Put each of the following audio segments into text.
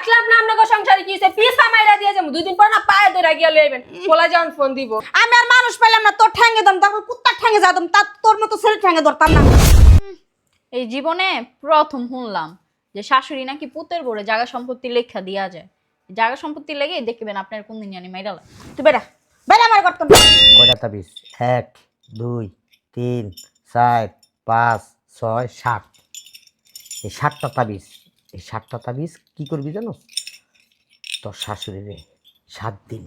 থাকলাম না আপনাকে সংসারে কি পিসা মাইরা দিয়ে যাব। দুই দিন পর না পায়ে ধরে গিয়ে লইবেন বলা ফোন দিব। আমি আর মানুষ পেলাম না তোর ঠ্যাঙ্গে দম তারপর কুত্তার ঠ্যাঙ্গে যাদম তা তোর মতো ছেলে ঠ্যাঙ্গে ধরতাম না। এই জীবনে প্রথম শুনলাম যে শাশুড়ি নাকি পুতের বড়ে জায়গা সম্পত্তি লেখা দিয়া যায়। জায়গা সম্পত্তি লেগে দেখবেন আপনার কোন দিন জানি মাইরা লাগে। তুই বেড়া বেড়া আমার করতাম কয়টা তাবিজ? এক দুই তিন চার পাঁচ ছয় সাত। এই সাতটা তাবিজ। এই সাতটা তাবিজ কি করবি জানো? তোর শাশুড়ি রে সাত দিন,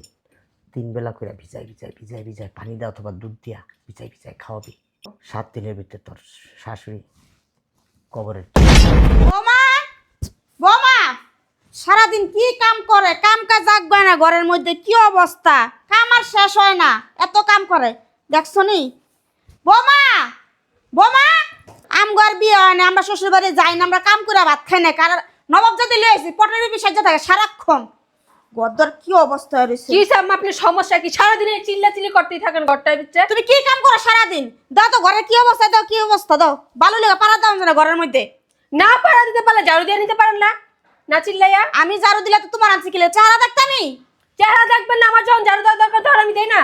তিন বেলা করে ভিজাই ভিজাই ভিজাই ভিজাই পানি দেওয়া অথবা দুধ দিয়া ভিজাই ভিজাই খাওয়াবি। সাত দিনের ভিতরে তোর শাশুড়ি কবরের বৌমা বৌমা, সারাদিন কি কাম করে? কাম কাজ জাগবে না ঘরের মধ্যে, কি অবস্থা? কাম আর শেষ হয় না, এত কাম করে। দেখছ নি? বোমা, বৌমা! আমগার বিয়ে হয় না আমরা শ্বশুর বাড়ি যাই না আমরা কাম করে ভাত খাই না কারণ নবাব যদি লিয়ে আসি পটের বিষয় থাকে সারাক্ষণ। গদ্দর কি অবস্থা কি সাম আপনার সমস্যা কি? সারাদিন চিল্লা চিল্লি করতেই থাকেন ঘরটার ভিতরে তুমি কি কাম করো সারাদিন? দাও তো ঘরের কি অবস্থা দাও কি অবস্থা দাও। ভালো লেগে পারা দাও না ঘরের মধ্যে। না পারা দিতে পারলে ঝাড়ু দিয়ে নিতে পারেন না না চিল্লাইয়া? আমি ঝাড়ু দিলে তো তোমার আনছি কিলে চেহারা দেখতামি চেহারা দেখবেন না আমার যখন ঝাড়ু দেওয়ার দরকার তখন আমি দেই না।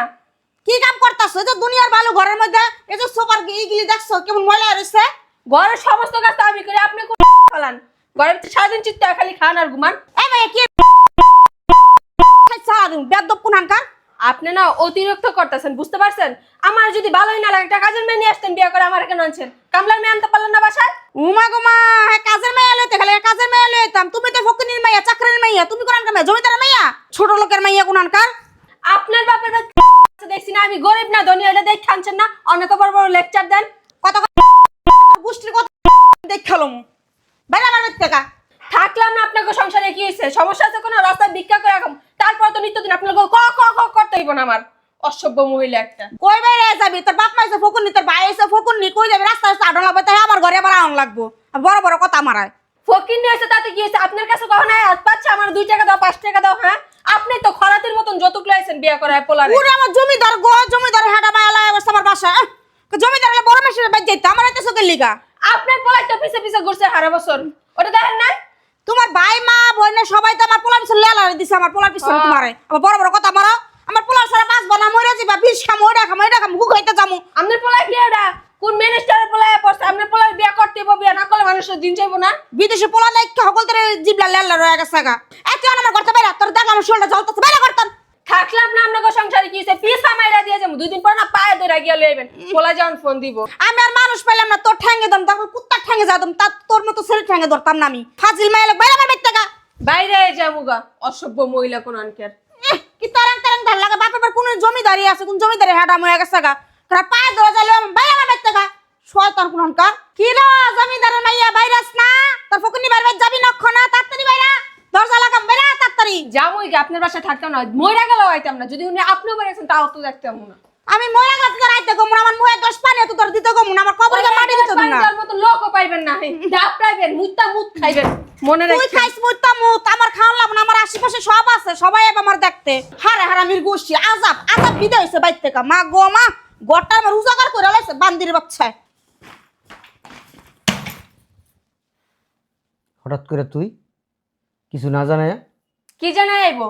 কি কাম করতেছো? যে দুনিয়ার ভালো ঘরের মধ্যে এই যে সোফার এইগুলি দেখছ কেমন ময়লা রয়েছে? ঘরের সমস্ত কাজ তো আমি করি আপনি কোন ফেলান ঘরের সারাদিন চিত্ত খালি খান আর ঘুমান। সারাদিন আপনি না অতিরিক্ত করতেছেন বুঝতে পারছেন? আমার যদি ভালোই না লাগে একটা কাজের মেয়ে নিয়ে আসতেন বিয়ে করে আমার কেন আনছেন। কামলার মেয়ে আনতে পারলেন না বাসায়? উমা গোমা হ্যাঁ কাজের মেয়ে লইতে খালি কাজের মেয়ে লইতাম তুমি তো ফকিনির মাইয়া চাকরির মাইয়া তুমি কোনানকার মাইয়া জমিদারের মাইয়া? ছোট লোকের মাইয়া কোনানকার আপনার বাপের দেখছি না আমি গরিব না ধনী এটা দেখে খানছেন না? অনেক বড় বড় লেকচার দেন। কত গোষ্ঠীর কত দেখালাম। বাইরে আমার থেকে। থাকলাম না আপনাকে সংসারে কি হয়েছে? সমস্যা আছে কোনো? রাস্তায় ভিক্ষা করে রাখুন তারপর তো নিত্যদিন আপনার ক ক ক করতে হইব না আমার। অসভ্য মহিলা একটা। কই বাইরে যাবি? তোর বাপ মাইছে ফকুনি তোর ভাই এসে ফকুনি কই যাবি? রাস্তা রাস্তা আডন লাগবে তাই আমার ঘরে আবার আউন লাগবো। বড় বড় কথা মারায় ফকির নিয়ে এসে তাতে কি হয়েছে? আপনার কাছে কখন হাত পাচ্ছে? আমার দুই টাকা দাও পাঁচ টাকা দাও হ্যাঁ? আপনি তো খরাতির মতন যতুক লাইছেন বিয়ে করায় পোলারে। পুরো আমার জমিদার গো জমিদার হাঁটা মায়া লাগে বসে আমার বাসা জমিদার হলে বড় মেশিনের বাদ যাইতো আমার এত চোখের লিগা। আপনার পোলাই তো পিছে পিছে ঘুরছে হারা বছর। ওটা দেখেন না তোমার ভাই মা বোনের সবাই তো আমার পোলার পিছনে লেলা দিছে আমার পোলার পিছনে। তোমারে। আমার বড় বড় কথা মারো আমার পোলার সারা পাঁচ বানা মরে যাবা বিষ খামো ওইটা খামো এটা খামো হুক হইতে যামু। আপনার পোলাই কি এটা কোন মিনিস্টারের পোলাই পড়ছে? আপনার পোলাই বিয়া করতে হইব বিয়ে না করলে মানুষের দিন চাইব না? বিদেশে পোলা লাইক সকল তোর জিবলা লেলা রয়ে গেছে গা। এত আমার করতে বাইরে তোর দেখলাম আমার শোলটা জ্বলতেছে বাইরে করতাম থাকলাম না আপনাকে সংসারে কি হয়েছে? পিসা মাইরা দিয়ে যাব। দুই দিন পর না পায়ে ধরে গিয়ে লইবেন পোলা যখন ফোন দিব। আমি আর মানুষ পেলাম না তোর ঠ্যাঙ্গে দম তারপর কুত্তার ঠ্যাঙ্গে যাদম তা তোর মতো ছেলে ঠ্যাঙ্গে ধরতাম না আমি। ফাজিল মাইলে বাইরে আমার বাড়ি থেকে। বাইরে যাবুগা অসভ্য মহিলা কোন আনকের কি তারাং তারাং ধার লাগে বাপের বাড়ি কোন জমিদারি আছে কোন জমিদারি হাঁটা মরে গেছে গা। তোরা পায়ে ধরে যাইলে বাইরে আমার বাড়ি থেকে। শয়তান কোন অনকার কি রে জমিদারের মাইয়া বাইরাস না। তোর ফকুনি বাইরে যাবি না তাড়াতাড়ি বাইরা দরজা লাগাম বাইরা তাড়াতাড়ি। গে আপনার বাসায় থাকতাম না মইরা গেলেও আইতাম না। যদি উনি তাও তো দেখতাম না। আমি মরে গেছে তোর আইতে গমু না, আমার মুয়ে দশ পানি তো তোর দিতে গমু না, আমার কবরে মাটি দিতে না। তার মতো লোকও পাইবেন না ডাব পাইবেন মুত্তা মুত খাইবেন। মনে তুই খাইস মুত্তা মুত আমার লাগবে না আমার আশেপাশে সব আছে সবাই এবার আমার দেখতে। হারে হারামির গোষ্ঠী আজাব আজাব বিদায় হয়েছে বাইর থেকে। মা গো মা গড়টা আমার উজাগার করে লাইছে বান্দির বাচ্চায় হঠাৎ করে তুই? কিছু না জানায় কি জানা আইবো?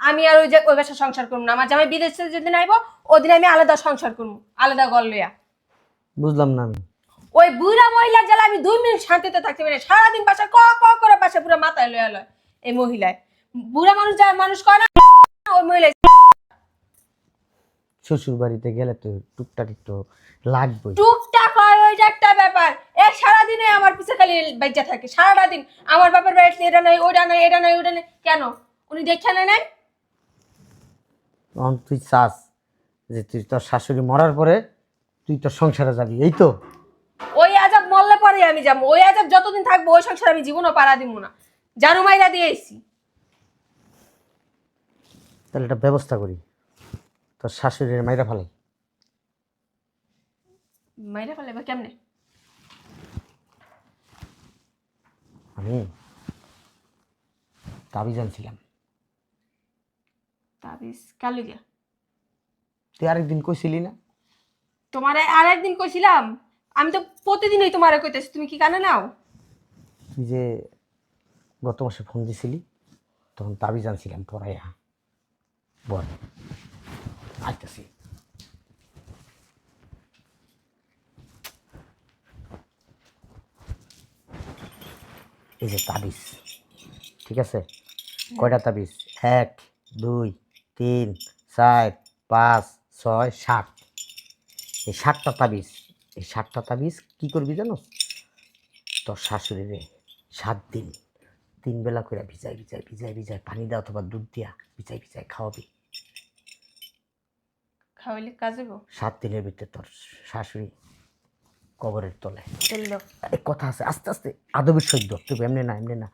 আমি আর ওই যে ওই বাসা সংসার করব না। আমার জামাই বিদেশে যেদিন আইবো ওদিন আমি আলাদা সংসার করব আলাদা গল লইয়া। বুঝলাম না আমি। ওই বুড়া মহিলা জ্বালা আমি দুই মিনিট শান্তিতে থাকতে পারি। সারাদিন বাসা ক ক করে বাসা পুরো মাথায় লয়া লয় এই মহিলায়। বুড়া মানুষ যা মানুষ কয় না ওই মহিলা শ্বশুর বাড়িতে গেলে তো টুকটাক একটু লাগবেই। টুকটাক হয় ওইটা একটা ব্যাপার। এ সারাদিনে আমার পিছে খালি বাইজা থাকে সারাটা দিন আমার বাপের বাড়িতে এটা নাই ওটা নাই এটা নাই ওটা নাই। কেন? উনি দেখছে না নাই? তখন তুই চাস যে তুই তোর শাশুড়ি মরার পরে তুই তোর সংসারে যাবি এই তো? ওই আজাব মরলে পরে আমি যাব। ওই আজাব যতদিন থাকব ওই সংসার আমি জীবনও পারা দিব না। জারু মাইরা দিয়ে এসছি তাহলে একটা ব্যবস্থা করি। তোর শাশুড়ির মাইরা ফেলাই। মাইরা ফেলে বা কেমনে? আমি দাবি জানছিলাম তাবিজ কালু গিয়া তুই আরেকদিন কইছিলি না? তোমার আর একদিন কইছিলাম। আমি তো প্রতিদিনই তোমারে কইতেছি তুমি কি কানে নাও? তুই যে গত মাসে ফোন দিছিলি তখন তাবিজ আনছিলাম পড়াইয়া বল। আইতাছি। এই যে তাবিজ ঠিক আছে? কয়টা তাবিজ? এক দুই তিন চার পাঁচ ছয় সাত। এই সাতটা তাবিজ এই সাতটা তাবিজ কি করবি জানো? তোর শাশুড়িরে সাত দিন তিন বেলা করে ভিজাই ভিজাই ভিজাই ভিজাই পানি দেওয়া অথবা দুধ দিয়া ভিজাই ভিজাই খাওয়াবি। খাওয়াইলে কাজে সাত দিনের ভিতরে তোর শাশুড়ি কবরের তলে। চলল। এক কথা আছে আস্তে আস্তে আদবের সহ্য তুই এমনি না এমনি না।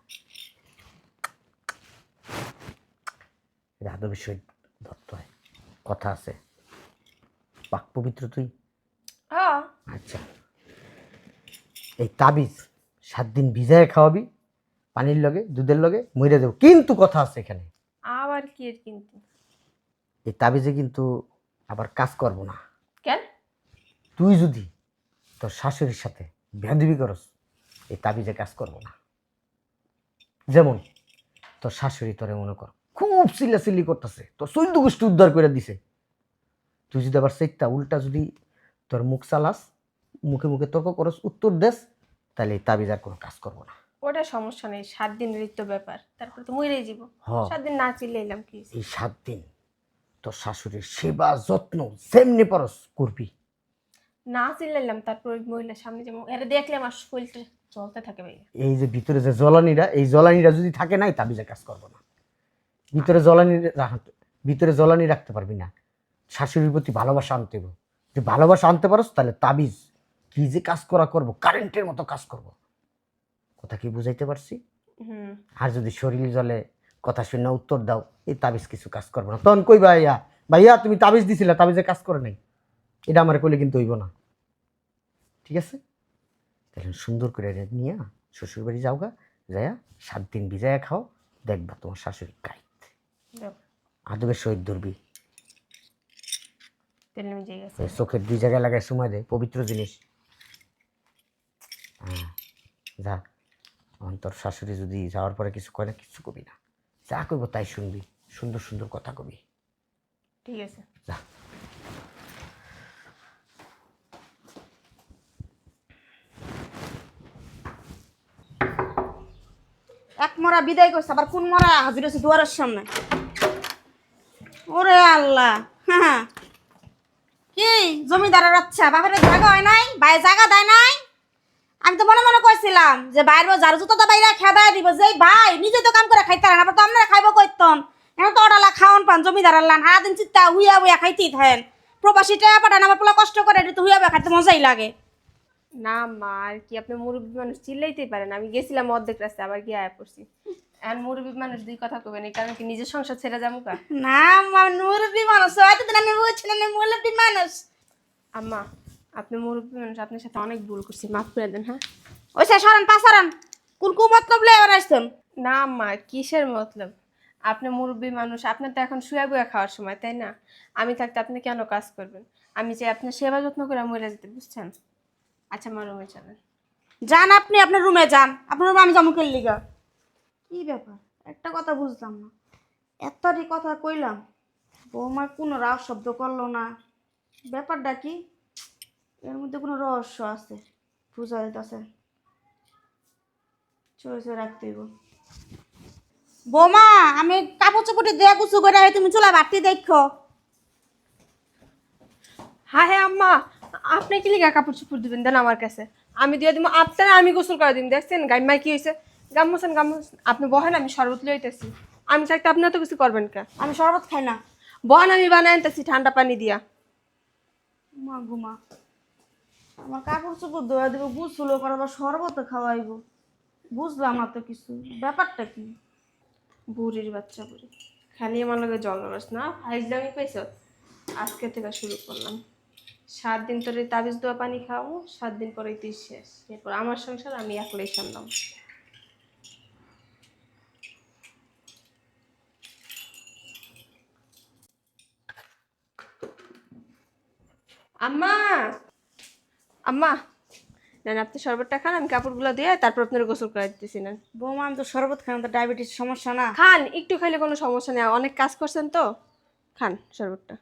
আদবের সহিত ধরতে হয়। কথা আছে। পাক পবিত্র তুই? হ্যাঁ। আচ্ছা। এই তাবিজ সাত দিন ভিজায় খাওয়াবি পানির লগে দুধের লগে মরে দেবো। কিন্তু কথা আছে এখানে। আবার কি কিন্তু? এই তাবিজে কিন্তু আবার কাজ করব না। কেন? তুই যদি তোর শাশুড়ির সাথে ভেদবি করস এই তাবিজে কাজ করব না। যেমন তোর শাশুড়ি তোরে মনে কর খুব চিল্লাচিল্লি করতেছে তোর চৈদ্দ গোষ্ঠী উদ্ধার করে দিছে। তুই যদি আবার সেটা উল্টা যদি তোর মুখ চালাস মুখে মুখে তর্ক করস উত্তর দেস তাহলে এই তাবিজ আর কোনো কাজ করব না। ওটা সমস্যা নেই সাত দিনের তো ব্যাপার তারপরে তো মরেই যাব। সাত দিন না চিল্লাইলাম কি এই সাত দিন তোর শাশুড়ির সেবা যত্ন সেমনি পরস করবি। না চিল্লাইলাম তারপর ওই মহিলার সামনে যেমন এটা দেখলে আমার শরীরটা চলতে থাকে ভাই এই যে ভিতরে যে জ্বলানিরা এই জ্বলানিরা যদি থাকে নাই তাবিজে কাজ করব না। ভিতরে জ্বলানি ভিতরে জ্বলানি রাখতে পারবি না। শাশুড়ির প্রতি ভালোবাসা আনতে হবে। যদি ভালোবাসা আনতে পারোস তাহলে তাবিজ কি যে কাজ করা করব কারেন্টের মতো কাজ করব। কথা কি বুঝাইতে পারছি? আর যদি শরীর জলে কথা শুনে উত্তর দাও এই তাবিজ কিছু কাজ করব না। তখন কই ভাইয়া? ভাইয়া তুমি তাবিজ দিছিলে তাবিজে কাজ করে নাই। এটা আমার কইলে কিন্তু হইব না। ঠিক আছে? তাহলে সুন্দর করে এটা নিয়ে শ্বশুর বাড়ি যাওগা যাইয়া সাত দিন ভিজাইয়া খাও দেখবা তোমার শাশুড়ি কাইত যাও আদবের সহিত ধরবি। চোখের দুই জায়গায় লাগায় সময় দেয় পবিত্র জিনিস। হ্যাঁ যা। তোর শাশুড়ি যদি যাওয়ার পরে কিছু কয় না কিছু কবি না। যা করব তাই শুনবি সুন্দর সুন্দর কথা কবি। ঠিক আছে। যা। এক মরা বিদায় করছে, আবার কোন মরা হাজির হয়েছে দুয়ারের সামনে? ওরে আল্লাহ কি, জমিদারের আচ্ছা বাপের জায়গা হয় নাই? বাইরে জায়গা দেয় নাই? আমি তো মনে মনে কইছিলাম যে বাইরে যার জুতো বাইরে খেদায় দিব যে ভাই নিজে তো কাম করে খাইতে না তো আপনারা খাইব কইতন এখন তো ওটালা খাওয়ান পান জমিদার আল্লাহ সারাদিন চিত্তা হুইয়া হুইয়া খাইতেই থাকেন। প্রবাসী টাকা পাঠান, আমার পোলা কষ্ট করে, এটা তো হুইয়া হুইয়া খাইতে মজাই লাগে। না মা আর কি আপনি মুরব্বী মানুষ চিল্লাইতেই পারেন। আমি গেছিলাম অর্ধেক রাস্তা আবার গিয়ে আয়া পড়ছি। আর মুরব্বী মানুষ দুই কথা কবেন এই কারণ কি নিজের সংসার ছেড়ে যাব কা? না মুরব্বী মানুষ। হয়তো দিন আমি বুঝছিলাম মুরব্বী মানুষ। আম্মা আপনি মুরব্বী মানুষ আপনার সাথে অনেক ভুল করছি মাফ করে দেন হ্যাঁ? ওই সে সরান পাসারান কোন কু মতলব লয়ে এবার আসতেন না আম্মা কিসের মতলব? আপনি মুরব্বী মানুষ আপনার তো এখন শুয়ে বুয়া খাওয়ার সময় তাই না? আমি থাকতে আপনি কেন কাজ করবেন? আমি যে আপনার সেবা যত্ন করে মরে যেতে বুঝছেন? আচ্ছা আমার রুমে চলেন। যান আপনি আপনার রুমে যান। আপনার রুমে আমি জামুকের লিগা? কি ব্যাপার? একটা কথা বুঝলাম না। এতটি কথা কইলাম বৌমা কোনো রাও শব্দ করল না। ব্যাপারটা কি? এর মধ্যে কোনো রহস্য আছে বুঝা যাইতেছে। চলে চলে রাখতে হইব। বৌমা আমি কাপড় চোপড়ে দেয়া গুছু করে তুমি চুলা বাড়তি দেখো। হ্যাঁ হ্যাঁ আম্মা আপনি কি লিগা কাপড় চুপড় দিবেন দেন আমার কাছে? আমি দিয়ে দিব আপনারা আমি গোসল করে দিন দেখছেন? গাইমা কি হয়েছে গামোছেন গামোছেন আপনি বহেন আমি শরবত লইতেছি আমি চাইতে আপনি তো কিছু করবেন কে? আমি শরবত খাই না। বহেন আমি বানাই আনতেছি ঠান্ডা পানি দিয়া। মা ঘুমা আমার কাপড় চোপড় ধোয়া দেবো গুছলো করাবার শরবত খাওয়াইব। বুঝলাম না তো কিছু ব্যাপারটা কি? বুড়ির বাচ্চা বুড়ি। খালি আমার লগে জল রস না ফাইজলামি পাইছ আজকে থেকে শুরু করলাম। সাত দিন তোর এই তাবিজ দেওয়া পানি খাওয়াবো সাত দিন পরে তুই শেষ। এরপর আমার সংসার আমি একলাই সামলাম আম্মা! আম্মা! নেন আপনি শরবতটা খান আমি কাপড়গুলো দিয়ে তারপর আপনার গোসল করে দিতেছি নেন। বৌমা আমি তো শরবত খাই তো ডায়াবেটিস সমস্যা না। খান একটু খাইলে কোনো সমস্যা নেই অনেক কাজ করছেন তো। খান শরবতটা।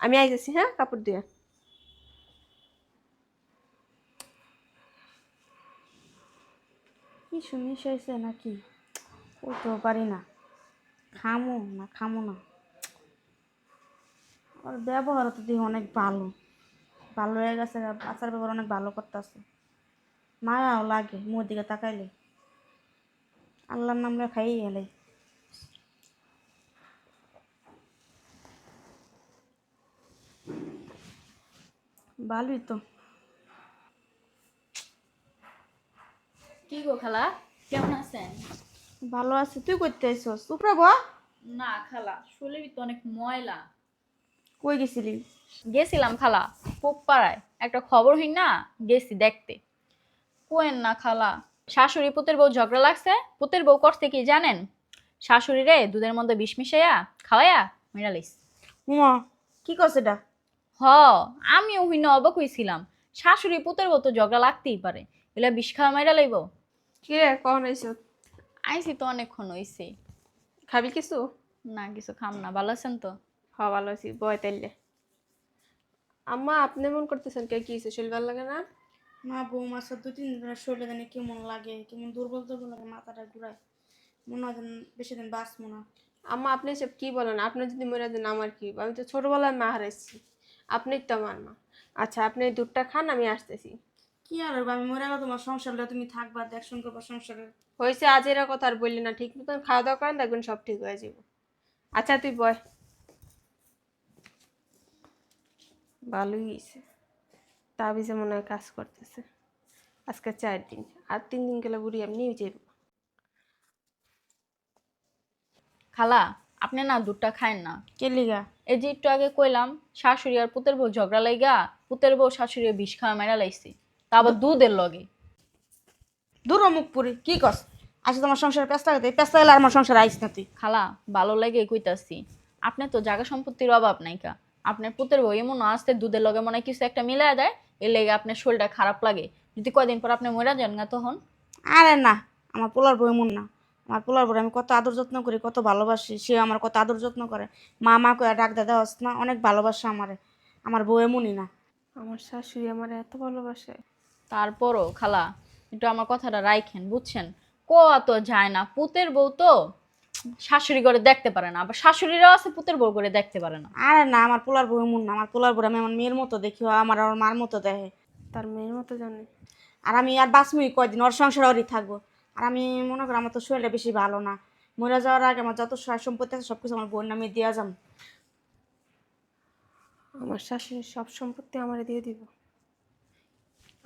আমি আইতেছি হ্যাঁ কাপড় দিয়ে কি শুনিস হয়েছে নাকি উঠতেও পারি না। খামো না খামো না। ওর ব্যবহার তো দেখি অনেক ভালো। ভালো হয়ে গেছে বাচ্চার ব্যবহার অনেক ভালো করতেছে। মায়াও লাগে মুখ দিকে তাকাইলে। আল্লাহর নামলে খাইয়ে গেলে। ভালোই তো। কি গো খালা? কেমন আছেন? ভালো আছে। তুই করতে আইসস উপরে ব না খালা শরীরের ভিতরে অনেক ময়লা। কই গেছিলি? গেছিলাম খালা পোকপাড়ায় একটা খবর হই না? গেছি দেখতে। কোয়েন না খালা। শাশুড়ি পুতের বউ ঝগড়া লাগছে। পুতের বউ করতে কি জানেন? শাশুড়ি রে দুধের মধ্যে বিষ মিশাইয়া খাওয়াইয়া মিরালিস উমা কি করছে এটা? হ আমিও হইন অবাক হইছিলাম। শাশুড়ি পুতের বউ তো ঝগড়া লাগতেই পারে। এলা বিষ খাওয়া মাইরা লাইব? কি রে কখন আইস আইসি তো অনেকক্ষণ হইছে। খাবি কিছু? না কিছু খাম না। ভালো আছেন তো? হ ভালো আছি। বয় তাইলে। আম্মা আপনি মন করতেছেন কে কি হয়েছে শরীর ভালো লাগে না? মা বউ মাসের দু তিন দিন ধরে শরীরে জানি কেমন লাগে কেমন দুর্বল দুর্বল লাগে মাথাটা ঘুরায়। মনে হয় বেশি দিন বাঁচবো না। আম্মা আপনি সব কি বলেন? আপনি যদি মরে দেন আমার কি? আমি তো ছোটবেলায় মা হারাইছি। আপনি তো আমার মা। আচ্ছা আপনি দুধটা খান আমি আসতেছি। কি আর হবে, আমি মরে গেলে তোমার সংসার লইয়া তুমি থাকবা দেখশন করবা সংসারে। হয়েছে আজ এরা কথা আর বললি না ঠিক মতন খাওয়া দাওয়া করেন দেখবেন সব ঠিক হয়ে যাবে। আচ্ছা তুই বয়। ভালোই হয়েছে। তাবিজে মনে হয় কাজ করতেছে। আজকে চার দিন। আর তিন দিন গেলে বুড়ি এমনিই যাইব খালা আপনি না দুধটা খায়েন না। কে লিগা? এই যে একটু আগে কইলাম শাশুড়ি আর পুতের বউ ঝগড়া লাইগা পুতের বউ শাশুড়ি বিষ খাওয়া মেরা লাইছি। তা আবার দুধের লগে। দূর মুখ পুরি কি কস আচ্ছা তোমার সংসারে পেস্তা গেতে পেস্তা গেলে আর আমার সংসারে আইস না তুই। খালা ভালো লাগে কইতাছি। আপনি তো জায়গা সম্পত্তির অভাব নাই কা আপনার পুতের বউ এমন আসতে দুধের লগে মনে হয় কিছু একটা মিলাই দেয় এর লেগে আপনার শরীরটা খারাপ লাগে। যদি কয়দিন পর আপনি মরা যান না তখন? আরে না আমার পোলার বউ এমন না। আমার পোলার বউ আমি কত আদর যত্ন করি কত ভালোবাসি সে আমার কত আদর যত্ন করে। মা মা কয়ে ডাক দাদা হস না অনেক ভালোবাসে আমারে। আমার বউ এমনই না। আমার শাশুড়ি আমার এত ভালোবাসে। তারপরও খালা একটু আমার কথাটা রাইখেন বুঝছেন? কোয়া তো যায় না পুতের বউ তো শাশুড়ি করে দেখতে পারে না আবার শাশুড়িরাও আছে পুতের বউ করে দেখতে পারে না। আরে না আমার পোলার বউ এমন না আমার পোলার বউ আমি আমার মেয়ের মতো দেখি ও আমার আমার মার মতো দেখে। তার মেয়ের মতো জানে। আর আমি আর বাঁচমুই কয়দিন ওর সংসার ওরই থাকব। আর আমি মনে করি আমার তো শরীরটা বেশি ভালো না। মরে যাওয়ার আগে আমার যত সহায় সম্পত্তি আছে সব কিছু আমার বোন নামে দিয়ে যাম। আমার শাশুড়ির সব সম্পত্তি আমারে দিয়ে দিব।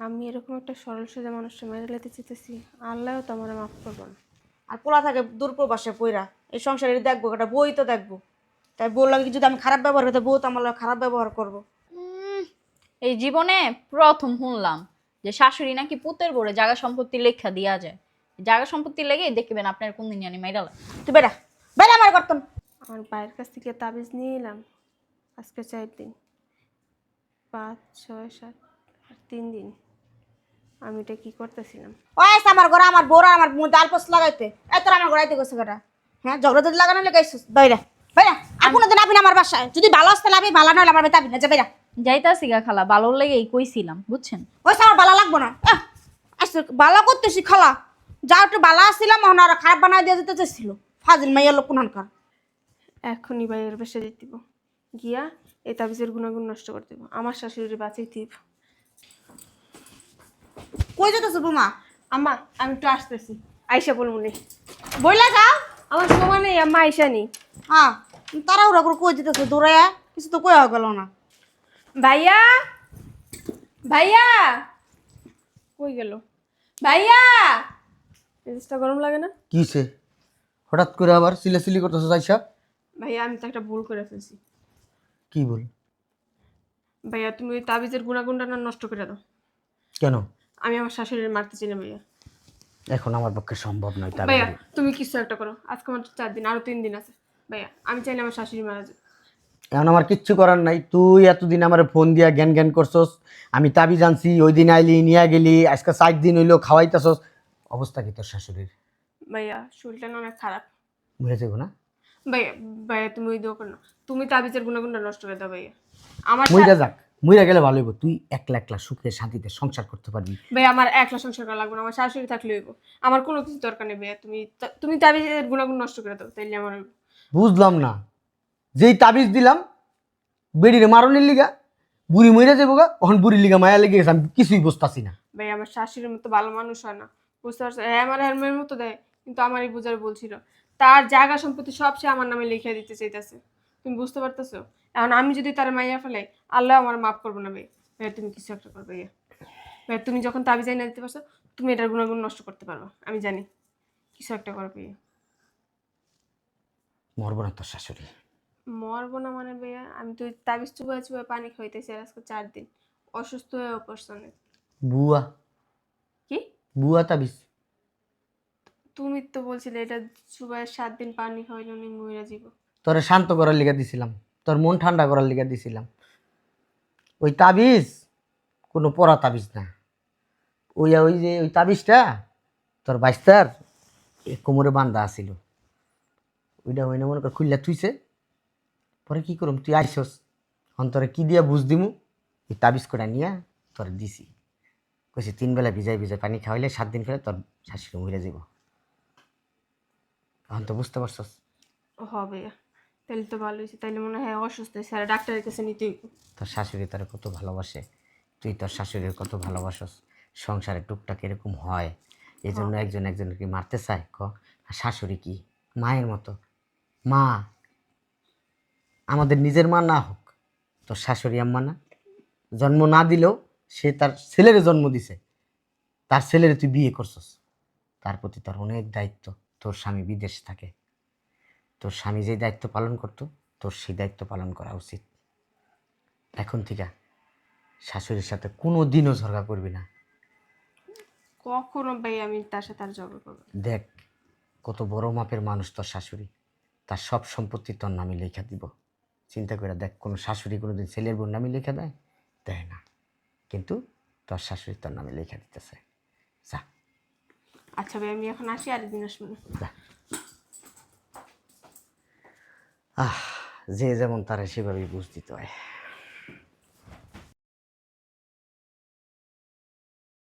আমি এরকম একটা সরল সোজা মানুষটা মেরে লেতে চেতেছি। আল্লাহও তো আমার মাফ করব না আর পোলা থাকে দূরপ্রবাসে পইরা এই সংসারে দেখব একটা বই তো দেখব। তাই বললাম কি যদি আমি খারাপ ব্যবহার করতে বউ তো আমার লগে খারাপ ব্যবহার করব। এই জীবনে প্রথম শুনলাম যে শাশুড়ি নাকি পুতের বউরে জায়গা সম্পত্তি লেখা দেওয়া যায়। জায়গা সম্পত্তি লেগে দেখবেন আপনার কোন দিন জানি মাইরা লাগে। তুই বেড়া বেড়া আমার করতাম। আমার ভাইয়ের কাছ থেকে তাবিজ নিয়ে এলাম। আজকে চার দিন পাঁচ ছয় সাত আর তিন দিন। আমি এটা কি করতেছিলাম? ওই আমার ঘরে আমার বউরা আমার মধ্যে আলপোস লাগাইতে। এত আমার ঘরাইতে গেছে কেটা হ্যাঁ ঝগড়া যদি লাগানো লাগাইছিস বাইরা। বাইরা আর কোনোদিন আবি না আমার বাসায়। যদি ভালো আসতে লাভি ভালো নয় আমার বেতাবি না যে বাইরা। যাইতাছি গা খালা ভালো লেগেই কইছিলাম বুঝছেন? ওই আমার ভালো লাগবো না। আচ্ছা ভালো করতেছি খালা। যা একটু ভালো আসছিলাম ওনারা খারাপ বানাই দিয়ে যেতে চেয়েছিল ফাজিল মাইয়া লোক কোনখানকার? এখনই ভাইয়ের বেসে দিব। গিয়া এই তাবিজের গুণাগুণ নষ্ট করে দিব। আমার শাশুড়ি বাঁচিয়ে দিব। কই যেতেছে বুমা? আম্মা আমি একটু আসতেছি। আইসা বলব নি বইলা যাও। আমার সময় নেই আম্মা আইসা নি। হ্যাঁ তারা ওরা করে কই যেতেছে দৌড়াইয়া কিছু তো কই গেল না। ভাইয়া! ভাইয়া! কই গেল? ভাইয়া! জিনিসটা গরম লাগে না? কিছে হঠাৎ করে আবার সিলাসিলি করতেছো যাইসা ভাইয়া আমি তো একটা ভুল করে ফেলছি। কি বল ভাইয়া তুমি ওই তাবিজের গুণাগুণটা না নষ্ট করে দাও। কেন? আমি আমার শাশুড়ির মারতে চাই না ভাইয়া। এখন আমার পক্ষে সম্ভব নয় তার ভাইয়া তুমি কিছু একটা করো। আজকে আমার চার দিন আরও তিন দিন আছে। ভাইয়া আমি চাইলে আমার শাশুড়ি মারা যাবে এখন আমার কিচ্ছু করার নাই। তুই এতদিন আমার ফোন দিয়া জ্ঞান জ্ঞান করছস। আমি তাবি জানছি ওই দিন আইলি নিয়ে গেলি আজকে চার দিন হইল খাওয়াইতেছস। অবস্থা কি তোর শাশুড়ির? ভাইয়া শরীরটা না অনেক খারাপ। বুঝে যাব না? ভাইয়া ভাইয়া তুমি ওই দোকান না। তুমি তাবিজের গুণাগুণটা নষ্ট করে দাও ভাইয়া। আমার সা- যাক। মইরা গেলে ভালো হইব। তুই একলা একলা সুখে শান্তিতে সংসার করতে পারবি। ভাই আমার একলা সংসার করা লাগবে না আমার শাশুড়ি থাকলে হইব। আমার কোনো কিছু দরকার নেই ভাইয়া তুমি তুমি তাবিজের গুণাগুণ নষ্ট করে দাও তাইলে আমার বুঝলাম না। যেই তাবিজ দিলাম বেডিরে মারনের লিগা বুড়ি মইরা যাব গা ওখান বুড়ির লিগা মায়া লেগে গেছে আমি কিছুই বুঝতাছি না। ভাই আমার শাশুড়ির মতো ভালো মানুষ হয় না বুঝতে পারছ? হ্যাঁ আমার হেলমের মতো দেয় কিন্তু আমারই বুঝার বলছিল তার জায়গা সম্পত্তি সব সে আমার নামে লিখে দিতে চাইতেছে। তুমি বুঝতে পারতেছো? এখন আমি যদি তার মাইয়া ফেলাই আল্লাহ আমার মাফ করব না ভাই। তুমি কিছু একটা করবে ভাইয়া ভাই তুমি যখন তাবি যাই না দিতে পারছ তুমি এটার গুণাগুণ নষ্ট করতে পারবে। আমি জানি। কিছু একটা করবে ভাইয়া মরবো না তোর শাশুড়ি। মরবো না মানে ভাইয়া আমি তো তাবিজ চুবাই চুবাই পানি খাইতেছি আর আজকে চার দিন। অসুস্থ হয়ে অনেক বুয়া। কি? বুয়া তাবিজ। তুমি তো বলছিলে এটা চুবাই সাত দিন পানি খাওয়াইলে উনি মহিলা জীব তোরে শান্ত করার লিগা দিছিলাম। তোর মন ঠান্ডা করার লিগা দিছিলাম। ওই তাবিজ, কোনো পড়া তাবিজ না। ওই ওই যে, ওই তাবিজটা তোর বাইস্তার কোমরে বান্ধা আছিল। ওইটা ওই না মনে কর খুললা তুইছে পরে কি করুম, তুই আইসস। অন্তরে কি দিয়া বুঝ দিমু? এই তাবিজ করে নিয়া তোর দিছি। কইছি, তিন বেলা ভিজাই ভিজাই পানি খাওয়াইলে সাত দিন ফেলে তোর শাশুড়ি মরে যাব এখন তো বুঝতে পারছস। হবে। তাহলে তো ভালো হয়েছে। তাহলে মনে হয় অসুস্থ স্যার ডাক্তারের কাছে নিতে হইব। তোর শাশুড়ি তোর কত ভালোবাসে। তুই তোর শাশুড়ির কত ভালোবাসস। সংসারে টুকটাক এরকম হয়। এই জন্য একজন একজনকে মারতে চায় ক? আর শাশুড়ি কি? মায়ের মতো। মা আমাদের নিজের মা না হোক তোর শাশুড়ি আম্মা না। জন্ম না দিলেও সে তার ছেলের জন্ম দিছে। তার ছেলের তুই বিয়ে করছস। তার প্রতি তার অনেক দায়িত্ব। তোর স্বামী বিদেশ থাকে। তোর স্বামী যে দায়িত্ব পালন করতো তোর সেই দায়িত্ব পালন করা উচিত। এখন থেকে শাশুড়ির সাথে কোনো দিনও ঝগড়া করবি না। কখনো ভাই আমি তার সাথে আর ঝগড়া করব। দেখ কত বড় মাপের মানুষ তোর শাশুড়ি। তার সব সম্পত্তি তোর নামে লেখা দিব। চিন্তা করে দেখ কোনো শাশুড়ি কোনো দিন ছেলের বোন নামে লেখা দেয়? দেয় না। কিন্তু তোর শাশুড়ি তোর নামে লেখা দিতেছে। যা। আচ্ছা ভাই আমি এখন আসি আর দিন আসব। যা। আহ যে যেমন তারা সেভাবেই বুঝ দিতে হয়।